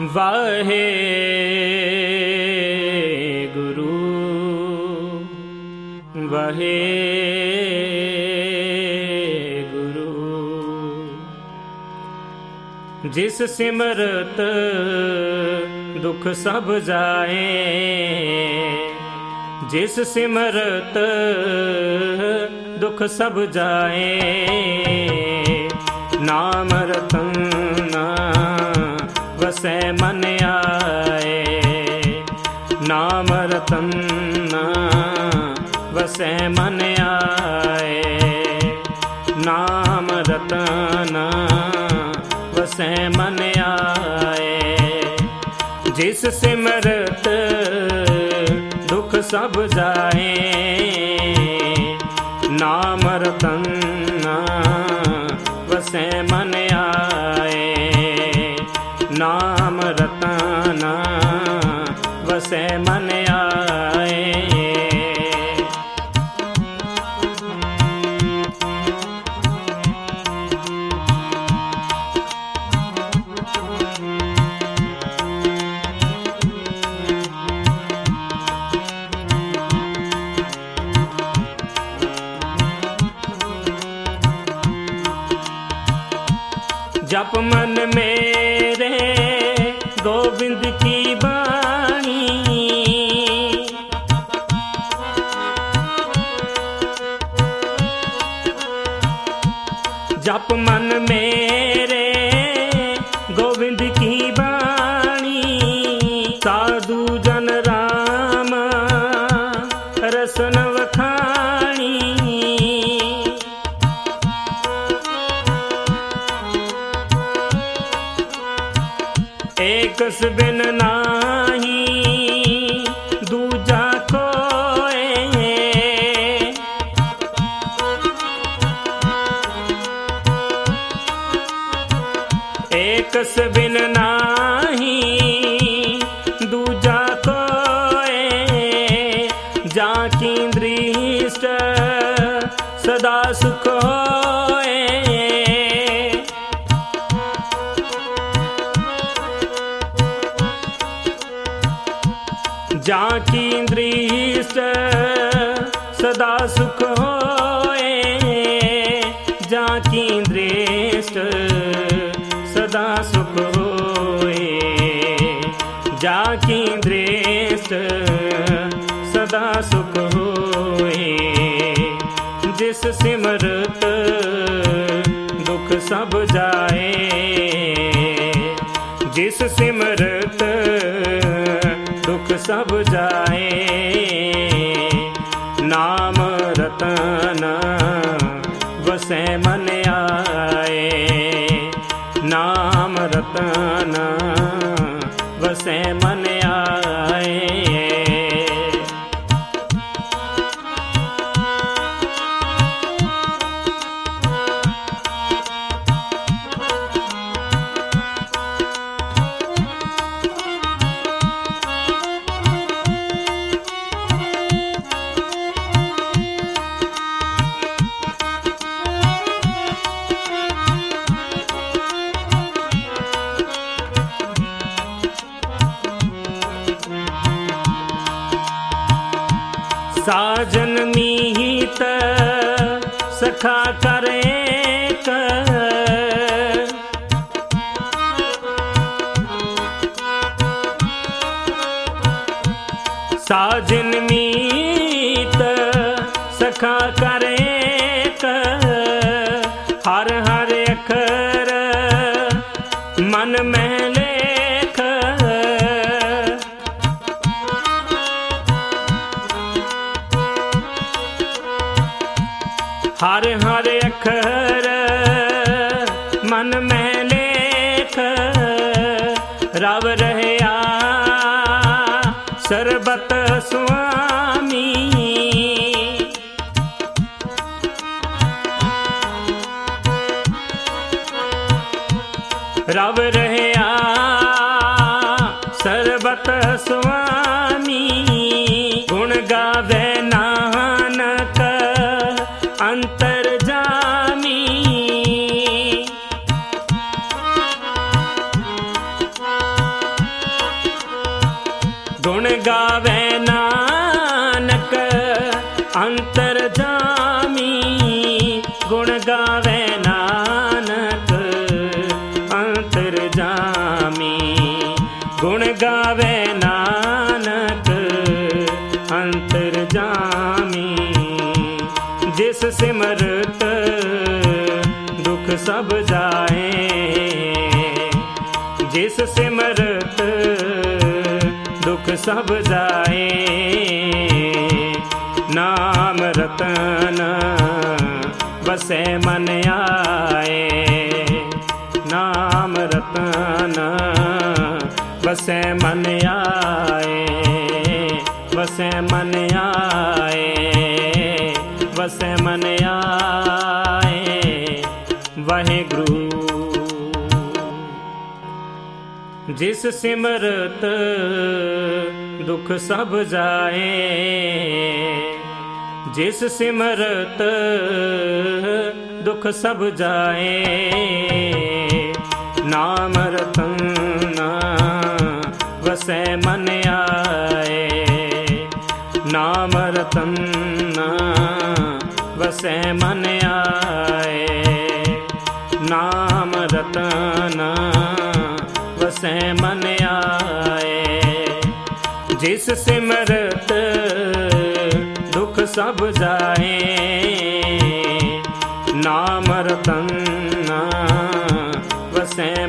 ਵਾਹੇ ਗੁਰੂ ਵਾਹੇ ਗੁਰੂ। ਜਿਸ ਸਿਮਰਤ ਦੁਖ ਸਭ ਜਾਏ, ਜਿਸ ਸਿਮਰਤ ਦੁਖ ਸਭ ਜਾਏ, ਨਾਮ ਰਤਨਾ ਮਨ ਆਏ। ਨਾਮ ਰਤਨ ਵਸੈ ਮਨ ਆਏ। ਨਾਮ ਰਤਨ ਵਸੈ ਮਨ ਆਏ। ਜਿਸ ਸਿਮਰਤ ਦੁਖ ਸਭ ਜਾਏ। ਨਾਮ ਰਤਨਾ ਵਸੈ ਮਨ ਆਏ। ਨਾਮ ਰਤਨਾ ਵਸੈ ਮਨ ਆਏ। ਜਪ ਮਨ ਮੇਰੇ ਗੋਬਿੰਦ ਕੀ ਬਾਣੀ? ਜਪ ਮਨ ਮੇਰੇ ਗੋਬਿੰਦ ਕੀ ਬਾਣੀ? ਸਾਧੂ ਜਨ ਰਾਮ ਰਸਨ ਏਕਸ ਬਿਨ ਨਾਹੀ ਦੂਜਾ ਕੋਏ ਏਕਸ ਬਿਨ ਨਾਹੀ ਕੀ ਸਦਾ ਸੁਖ ਹੋਏ। ਜਾਂ ਕੀ ਦ੍ਰਿਸ਼ਟ ਸਦਾ ਸੁਖ ਹੋਏ। ਜਾਂ ਕੀ ਦ੍ਰਿਸ਼ਟ ਸਦਾ ਸੁਖ ਹੋਏ। ਜਿਸ ਸਿਮਰਤ ਦੁਖ ਸਭ ਜਾਏ। ਜਿਸ ਸਿਮਰਤ ਸਭ ਜਾਏ। ਨਾਮ ਰਤਨ ਵਸੈ ਮਨ ਆਏ। ਨਾਮ ਰਤਨ ਵਸੈ ਮਨ ਸਾਜਨ ਮੀਤ ਸਖਾ ਕਰੇ ਕ। ਸਾਜਨ ਮੀਤ ਸਖਾ ਕਰੇ ਹਰ ਮਨ ਮੈਂ ਲੇਖ ਰਵ ਰਹਿਆ। ਸਰਬਤ ਸੁਆਮੀ। ਰਵ ਰਹਿਆ। ਸਰਬਤ ਸੁਆਮੀ। ਗੁਣ ਗਾਵੇ ਗੁਣ ਗਾਵੇ ਨਾਨਕ, ਅੰਤਰ ਜਾਮੀ। ਗੁਣ ਗਾਵੇ ਨਾਨਕ, ਅੰਤਰ ਜਾਮੀ। ਜਿਸ ਸਿਮਰਤ ਦੁਖ ਸਭ ਜਾਏ, ਜਿਸ ਸਿਮਰਤ ਦੁਖ ਸਭ ਜਾਏ, ਨਾਮ ਰਤਨ ਵਸੈ ਮਨ ਆਏ ਨਾਮ ਰਤਨ ਵਸੈ ਮਨ ਆਏ ਵਸੈ ਮਨ ਆਏ ਵਸੈ ਮਨ ਆਏ ਵਾਹਿਗੁਰੂ ਜਿਸ ਸਿਮਰਤ ਦੁਖ ਸਭ ਜਾਏ ਜਿਸ ਸਿਮਰਤ ਦੁਖ ਸਭ ਜਾਏ, ਨਾਮ ਰਤਨਾ ਵਸੈ ਮਨ ਆਏ। ਨਾਮ ਰਤਨ ਵਸੈ ਮਨ ਆਏ। ਨਾਮ ਰਤਨਾ ਵਸੈ ਮਨ ਆਏ। ਜਿਸ ਸਿਮਰਤ ਸਭ ਜਾਏ। ਨਾਮ ਰਤਨ ਵਸੈ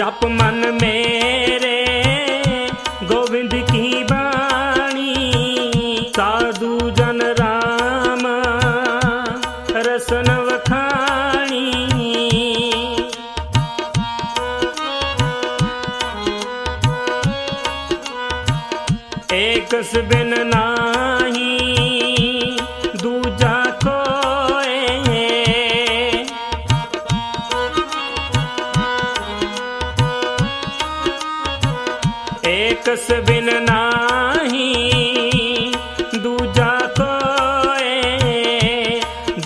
ਜਪ ਮਨ ਮੇਰੇ ਗੋਬਿੰਦ ਕੀ ਬਾਣੀ? ਸਾਧੂ ਜਨ ਰਾਮ ਰਸਨ ਵਖਾਣੀ। ਏਕਸ ਬਿਨ ਨਾਹੀ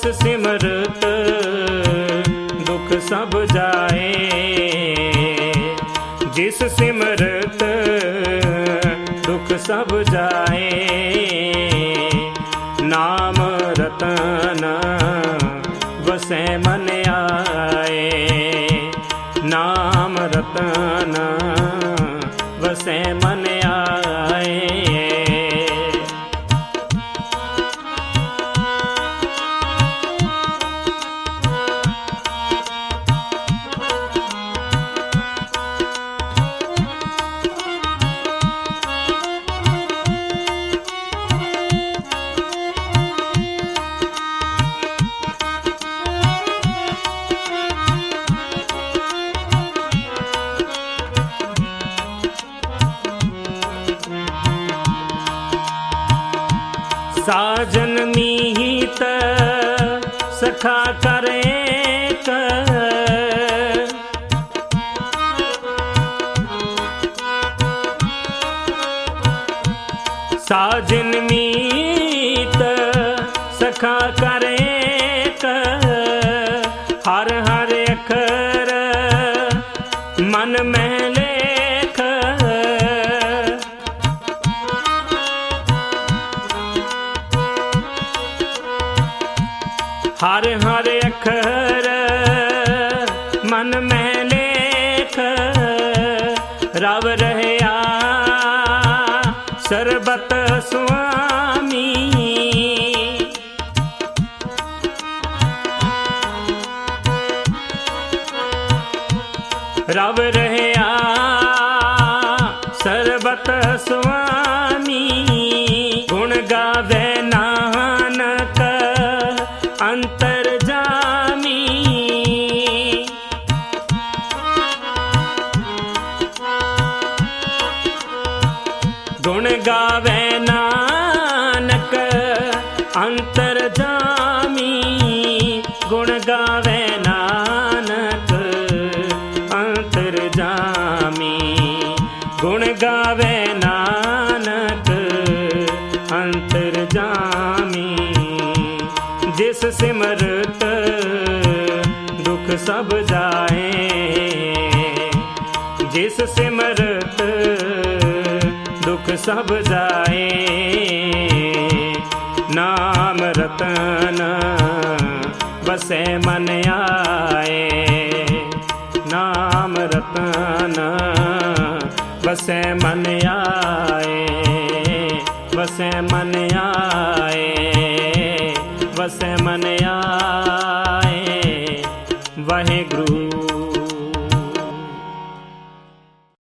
ਜਿਸ ਸਿਮਰਤ ਦੁਖ ਸਭ ਜਾਏ। ਜਿਸ ਸਿਮਰਤ ਦੁਖ ਸਭ ਜਾਏ, ਨਾਮ ਰਤਨ ਵਸੈ ਮਨ ਆਏ। ਨਾਮ ਰਤਨ ਵਸੈ ਸਾਜਨ ਮੀਤ ਸਖਾ ਕਰੇ ਕਰ ਸਾਜਨ ਮੀਤ ਸਖਾ ਕਰੇ ਕਰ ਹਰ ਰਵ ਰਹਿਆ। ਸਰਬਤ ਸੁਆਮੀ। ਰਵ ਰਹਿਆ। ਸਰਬਤ ਸੁਆਮੀ। ਗੁਣ ਗਾਵੇ ਨਾਨਕ। ਅੰਤਰ ਜਾ ਅੰਤਰ ਜਾਮੀ ਗੁਣ ਗਾਵੇ ਨਾਨਕ ਅੰਤਰ ਜਾਮੀ ਗੁਣ ਗਾਵੇ ਨਾਨਕ ਅੰਤਰ ਜਾਮੀ ਜਿਸ ਸਿਮਰਤ ਦੁਖ ਸਭ ਜਾਏ, ਜਿਸ ਸਿਮਰਤ ਦੁਖ ਸਭ ਜਾਏ। ਨਾਮ ਰਤਨ ਬਸੈ ਮਨ ਆਏ। ਨਾਮ ਰਤਨ ਬਸੈ ਮਨ ਆਏ। ਬਸੈ ਮਨ ਆਏ। ਬਸੈ ਮਨ ਆਏ। ਵਾਹਿਗੁਰੂ।